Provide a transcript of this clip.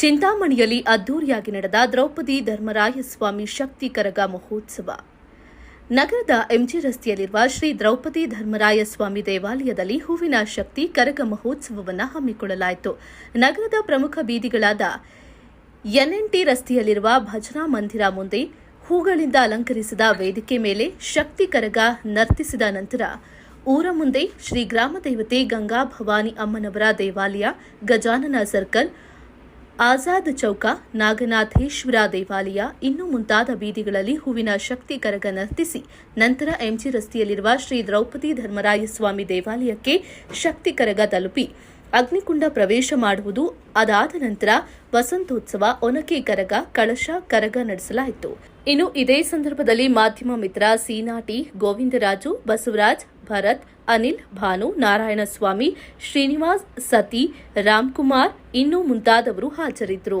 ಚಿಂತಾಮಣಿಯಲ್ಲಿ ಅದ್ದೂರಿಯಾಗಿ ನಡೆದ ದ್ರೌಪದಿ ಧರ್ಮರಾಯಸ್ವಾಮಿ ಶಕ್ತಿ ಕರಗ ಮಹೋತ್ಸವ. ನಗರದ ಎಂಜಿ ರಸ್ತೆಯಲ್ಲಿರುವ ಶ್ರೀ ದ್ರೌಪದಿ ಧರ್ಮರಾಯ ಸ್ವಾಮಿ ದೇವಾಲಯದಲ್ಲಿ ಹೂವಿನ ಶಕ್ತಿ ಕರಗ ಮಹೋತ್ಸವವನ್ನು ಹಮ್ಮಿಕೊಳ್ಳಲಾಯಿತು. ನಗರದ ಪ್ರಮುಖ ಬೀದಿಗಳಾದ ಎನ್ಎನ್ಟಿ ರಸ್ತೆಯಲ್ಲಿರುವ ಭಜನಾ ಮಂದಿರ ಮುಂದೆ ಹೂಗಳಿಂದ ಅಲಂಕರಿಸಿದ ವೇದಿಕೆ ಮೇಲೆ ಶಕ್ತಿ ಕರಗ ನರ್ತಿಸಿದ ನಂತರ ಊರ ಮುಂದೆ ಶ್ರೀ ಗ್ರಾಮ ದೇವತೆ ಗಂಗಾ ಭವಾನಿ ಅಮ್ಮನವರ ದೇವಾಲಯ, ಗಜಾನನ ಸರ್ಕಲ್ ಆಜಾದ್ ಚೌಕ, ನಾಗನಾಥೇಶ್ವರ ದೇವಾಲಯ, ಇನ್ನು ಮುಂತಾದ ಬೀದಿಗಳಲ್ಲಿ ಹೂವಿನ ಶಕ್ತಿ ಕರಗ ನರ್ತಿಸಿ, ನಂತರ ಎಂಜಿ ರಸ್ತೆಯಲ್ಲಿರುವ ಶ್ರೀ ದ್ರೌಪದಿ ಧರ್ಮರಾಯ ಸ್ವಾಮಿ ದೇವಾಲಯಕ್ಕೆ ಶಕ್ತಿ ಕರಗ ತಲುಪಿ, ಅಗ್ನಿಕುಂಡ ಪ್ರವೇಶ ಮಾಡುವುದು ಅದಾದ ನಂತರ ವಸಂತೋತ್ಸವ ಒನಕೆ ಕರಗ, ಕಳಶ ಕರಗ ನಡೆಸಲಾಯಿತು. ಇನ್ನು ಇದೇ ಸಂದರ್ಭದಲ್ಲಿ ಮಾಧ್ಯಮ ಮಿತ್ರ ಸೀನಾಟಿ, ಗೋವಿಂದರಾಜು, ಬಸವರಾಜ್ ಭರತ್ ಅನಿಲ್ ಭಾನು ನಾರಾಯಣಸ್ವಾಮಿ ಶ್ರೀನಿವಾಸ್ ಸತಿ ರಾಮ್ಕುಮಾರ್ ಇನ್ನೂ ಮುಂತಾದವರು ಹಾಜರಿದ್ದರು.